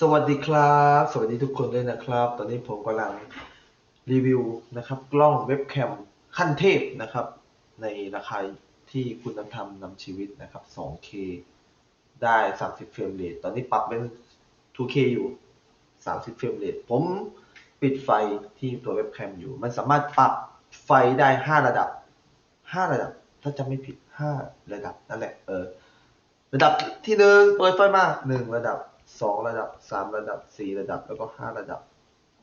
สวัสดีครับ สวัสดีทุกคนด้วยนะครับ ตอนนี้ผมกำลังรีวิวนะครับ กล้องเว็บแคมขั้นเทพนะครับ ในราคาที่คุณธรรมนำชีวิตนะครับ 2K ได้ 30 เฟรมเรทตอนนี้ปรับเป็น 2K อยู่ 30 เฟรมเรทผมปิดไฟที่ตัวเว็บแคมอยู่ มันสามารถปรับไฟได้ 5 ระดับ 5 ระดับ ถ้าจำไม่ผิด 5 ระดับนั่นแหละเออระดับที่หนึ่งเปิดไฟมาหนึ่งระดับ สองระดับสามระดับสี่ระดับแล้วก็ห้าระดับ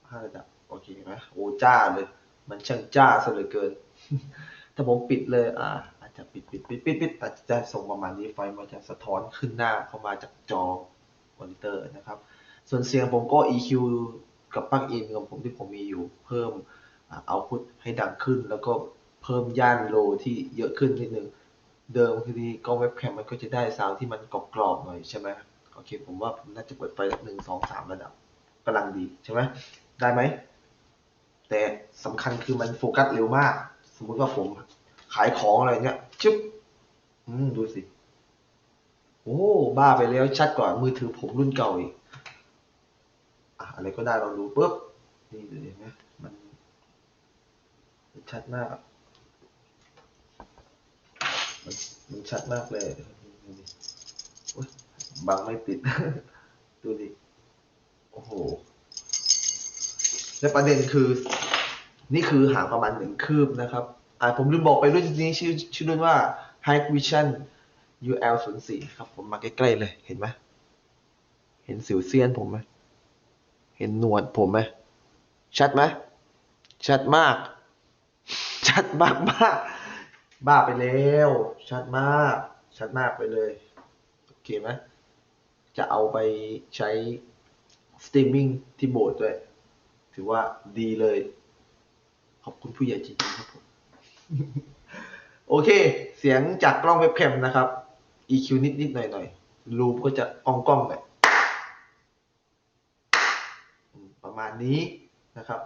ห้าระดับโอเคไหมโอ้จ้าเลย มันช่างจ้าซะเหลือเกิน ถ้าผมปิดเลยอ่าอาจจะปิดปิดปิดปิดปิดอาจจะส่งประมาณนี้ไฟมันจะสะท้อนขึ้นหน้าเข้ามาจากจอมอนิเตอร์นะครับ ส่วนเสียงผมก็ EQ กับปลั๊กอินของผมที่ผมมีอยู่เพิ่มเอาพุทให้ดังขึ้น แล้วก็เพิ่มย่านโลที่เยอะขึ้นนิดนึงเดิมคือที่กล้องเว็บแคมมันก็จะได้ซาวที่มันกรอบๆหน่อยใช่ไหม โอเค ผมว่าผมน่าจะเปิดไฟหนึ่งสองสามระดับกำลังดีใช่ไหมได้ไหม แต่สำคัญคือมันโฟกัสเร็วมาก สมมุติว่าผมขายของอะไรเนี้ยชึบอืม ดูสิ โอ้ บ้าไปแล้วชัดกว่ามือถือผมรุ่นเก่าอีกอะอะไรก็ได้เราดูปุ๊บ นี่ดูเห็นไหมมันชัดมาก มันชัดมากเลย บังไม่ติด ดูดิ โอ้โห และประเด็นคือ นี่คือหางประมาณหนึ่งคืบนะครับ อ่าผมลืมบอกไปรุ่นนี้ชื่อชื่อรุ่นว่า High Vision UL 0 4ครับ ผมมาใกล้ๆเลย เห็นไหมเห็นสิวเซียนผมไหมเห็นหนวดผมไหมชัดไหมชัดมาก ชัดมากมากบ้าไปแล้ว ชัดมาก ชัดมากไปเลย โอเคไหม จะเอาไปใช้สตรีมมิ่งที่โบสถ์ด้วย ถือว่าดีเลย ขอบคุณผู้ใหญ่จริงๆครับผม โอเค เสียงจากกล้องเว็บแคมนะครับ EQ นิดๆหน่อยๆรูปก็จะกล้องหน่อยประมาณนี้นะครับ